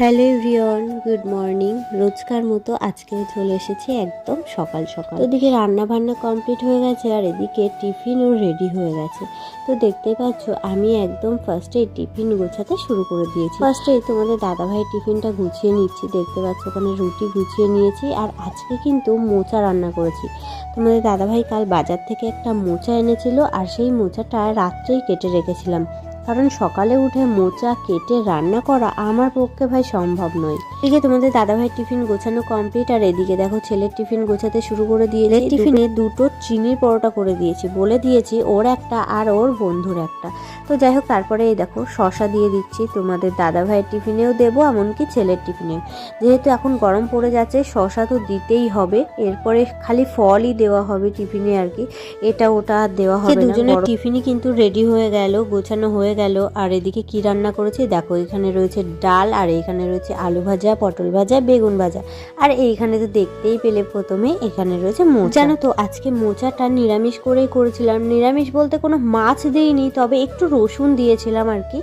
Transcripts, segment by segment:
Hello everyone, good morning. রোজকার মতো আজকেও চলে এসেছি একদম সকাল সকাল। ওদিকে রান্না বান্না কমপ্লিট হয়ে গেছে আর এদিকে টিফিনও রেডি হয়ে গেছে। তো দেখতেই পাচ্ছ, আমি একদম ফার্স্টে টিফিন গোছাতে শুরু করে দিয়েছি। ফার্স্টে তোমাদের দাদাভাই টিফিনটা গুছিয়ে নিচ্ছি। দেখতে পাচ্ছ, ওখানে রুটি গুছিয়ে নিয়েছি আর আজকে কিন্তু মোচা রান্না করেছি। তোমাদের দাদাভাই কাল বাজার থেকে একটা মোচা এনেছিল আর সেই মোচাটা রাত্রেই কেটে রেখেছিলাম। কারণ সকালে উঠে মোচা কেটে রান্না করা আমার পক্ষে ভাই সম্ভব নয়। এদিকে তোমাদের দাদাভাই টিফিন গোছানো কমপ্লিট আর এদিকে দেখো ছেলের টিফিন গোছাতে শুরু করে দিয়েছে। টিফিনে দুটো চিনির পরোটা করে দিয়েছি। বলে দিয়েছি ওর একটা আর ওর বন্ধুর একটা। তো যাই হোক তারপরে এই দেখো শশা দিয়ে দিচ্ছি। তোমাদের দাদাভাইয়ের টিফিনেও দেবো এমনকি ছেলের টিফিনে যেহেতু এখন গরম পড়ে যাচ্ছে শশা তো দিতেই হবে। এরপরে খালি ফলই দেওয়া হবে টিফিনে আর কি। এটা ওটা দেওয়া হবে দুজনের টিফিনই কিন্তু রেডি হয়ে গেল গোছানো হয়ে গেল। আর এদিকে কি রান্না করেছি? দেখো এখানে রয়েছে ডাল আর এখানে রয়েছে আলু ভাজা পটল ভাজা বেগুন ভাজা। আর এইখানে তো দেখতেই পেলে প্রথমে এখানে রয়েছে মোচা। জানো তো আজকে মোচাটা নিরামিষ করেই করেছিলাম। নিরামিষ বলতে কোনো মাছ দিইনি তবে একটু রসুন দিয়েছিলাম আর কি।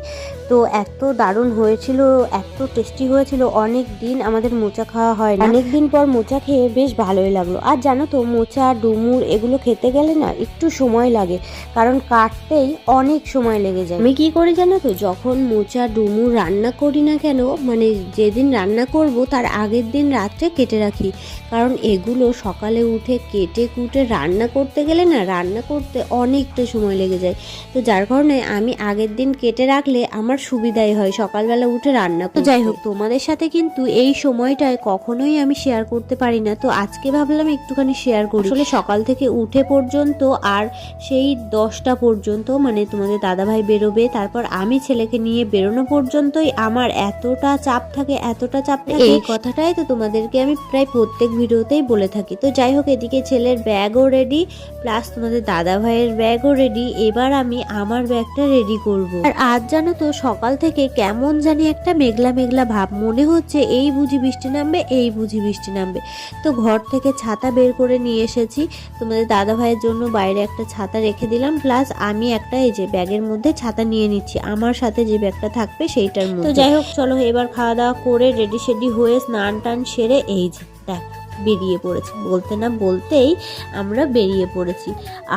তো এত দারুণ হয়েছিল এত টেস্টি হয়েছিল অনেক দিন আমাদের মোচা খাওয়া হয় না। অনেক দিন পর মোচা খেয়ে বেশ ভালোই লাগল। আর জানো তো মোচা ডুমুর এগুলো খেতে গেলে না একটু সময় লাগে কারণ কাটতেই অনেক সময় লেগে যায়। আমি কি করি জানো তো? যখন মোচা ডুমুর রান্না করি না কেন মানে যেদিন রান্না করব তার আগের দিন রাত্রে কেটে রাখি। কারণ এগুলো সকালে উঠে কেটে কুটে রান্না করতে গেলে না রান্না করতে অনেকটা সময় লেগে যায়। তো যার কারণে আমি আগের দিন কেটে রাখলে আমার সুবিধাই হয় সকালবেলা উঠে রান্না তো যাই হোক তোমাদের সাথে কিন্তু এই সময়টায় কখনোই আমি শেয়ার করতে পারি না। তো আজকে ভাবলাম একটুখানি শেয়ার করি। আসলে সকাল থেকে উঠে পর্যন্ত আর সেই দশটা পর্যন্ত মানে তোমাদের দাদাভাই বেরোবে তারপর আমি ছেলেকে নিয়ে বেরোনো পর্যন্তই আমার এতটা চাপ থাকে এতটা চাপ থাকে। এই কথাটাই তো তোমাদেরকে আমি প্রায় প্রত্যেক ভিডিওতেই বলে থাকি। তো যাই হোক এদিকে ছেলের ব্যাগও রেডি প্লাস তোমাদের দাদা ভাইয়ের ব্যাগও রেডি এবার আমি আমার ব্যাগটা রেডি করব। আর আজ জানো তো সকাল থেকে কেমন জানি একটা মেঘলা মেঘলা ভাব মনে হচ্ছে এই বুঝি বৃষ্টি নামবে এই বুঝি বৃষ্টি নামবে। তো ঘর থেকে ছাতা বের করে নিয়ে এসেছি তোমাদের দাদা ভাইয়ের জন্য বাইরে একটা ছাতা রেখে দিলাম প্লাস আমি একটা এই যে ব্যাগের মধ্যে ছাতা নিয়ে নিচ্ছি। আমার সাথে যে ব্যাগটা থাকবে সেইটার মধ্যে। তো যাই হোক চলো এবার খাওয়া দাওয়া করে রেডি শেডি হয়ে স্নান টান সেরে এই যে দেখ। বেরিয়ে পড়েছি। বলতে না বলতেই আমরা বেরিয়ে পড়েছি।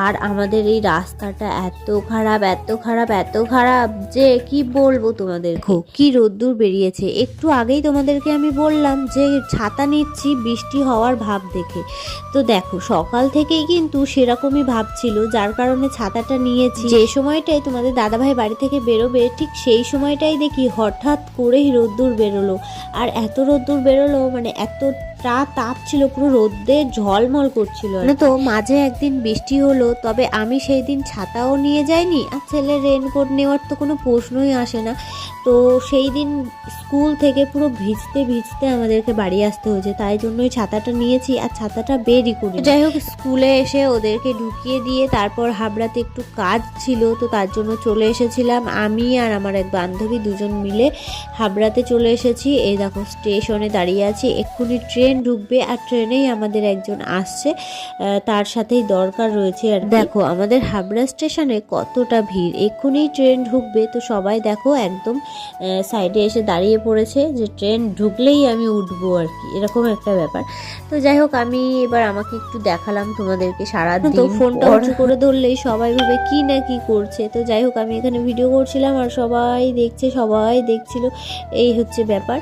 আর আমাদের এই রাস্তাটা এত খারাপ এত খারাপ এত খারাপ যে কি বলব তোমাদের কি রোদ্দুর বেরিয়েছে। একটু আগেই তোমাদেরকে আমি বললাম যে ছাতা নিচ্ছি বৃষ্টি হওয়ার ভাব দেখে। তো দেখো সকাল থেকেই কিন্তু সেরকমই ভাব ছিল যার কারণে ছাতাটা নিয়েছি। যে সময়টাই তোমাদের দাদাভাই বাড়ি থেকে বেরোবে ঠিক সেই সময়টাই দেখি হঠাৎ করেই রোদ্দুর বেরোলো। আর এত রোদ্দুর বেরোলো মানে এতটা তাপ ছিল পুরো রোদ্দে ঝলমল করছিল না তো মাঝে একদিন বৃষ্টি হলো তবে আমি সেই দিন ছাতাও নিয়ে যাইনি আর ছেলে রেনকোট নেওয়ার তো কোনো প্রশ্নই আসে না। তো সেই দিন স্কুল থেকে পুরো ভিজতে ভিজতে আমাদেরকে বাড়ি আসতে হয়েছে তাই জন্যই ছাতাটা নিয়েছি আর ছাতাটা বেরই করি যাই হোক স্কুলে এসে ওদেরকে ঢুকিয়ে দিয়ে তারপর হাবড়াতে একটু কাজ ছিল তো তার জন্য চলে এসেছিলাম। আমি আর আমার এক বান্ধবী দুজন মিলে হাবড়াতে চলে এসেছি। এই দেখো স্টেশনে দাঁড়িয়ে আছি। এক্ষুনি ট্রেন ঢুকবে আর ট্রেনেই আমাদের একজন আসছে। তার সাথেই দরকার রয়েছে আর দেখো আমাদের হাবড়া স্টেশনে কতটা ভিড়। এক্ষুনি ট্রেন ঢুকবে তো সবাই দেখো একদম সাইডে এসে দাঁড়িয়ে পড়েছে যে ট্রেন ঢুকলেই আমি উঠবো আর কি। এরকম একটা ব্যাপার। তো যাই হোক আমি এবার আমাকে একটু দেখালাম তোমাদেরকে সারা তো ফোনটা উঁচু করে ধরলেই সবাই ভাবে কি না কি করছে। তো যাই হোক আমি এখানে ভিডিও করছিলাম আর সবাই দেখছে সবাই দেখছিল। এই হচ্ছে ব্যাপার।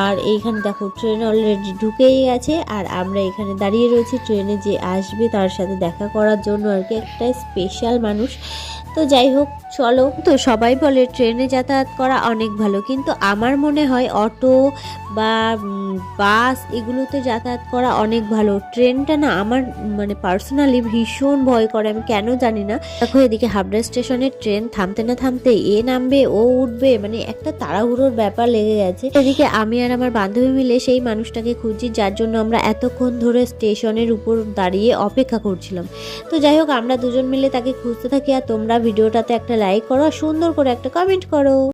আর এইখানে দেখো ট্রেন অলরেডি ঢুকেই গেছে আর আমরা এখানে দাঁড়িয়ে রয়েছি ট্রেনে যে আসবে তার সাথে দেখা করার জন্য আর কি একটা স্পেশাল মানুষ। তো যাই হোক, চলো। তো সবাই বলে ট্রেনে যাতায়াত করা অনেক ভালো, কিন্তু আমার মনে হয় অটো বা বাস এগুলোতে যাতায়াত করা অনেক ভালো। ট্রেনটা না আমার মানে পার্সোনালি ভীষণ ভয় করে, আমি কেন জানি না। দেখো এদিকে হাবড়া স্টেশনে ট্রেন থামতে না থামতে এ নামবে, ও উঠবে মানে একটা তাড়াহুড়োর ব্যাপার লেগে গেছে। এদিকে আমি আর আমার বান্ধবী মিলে সেই মানুষটাকে খুঁজছি, যার জন্য আমরা এতক্ষণ ধরে স্টেশনের উপর দাঁড়িয়ে অপেক্ষা করছিলাম। তো যাই হোক, আমরা দুজন মিলে তাকে খুঁজতে থাকি, আর তোমরা ভিডিওটাতে একটা লাইক করো, সুন্দর করে একটা কমেন্ট করো।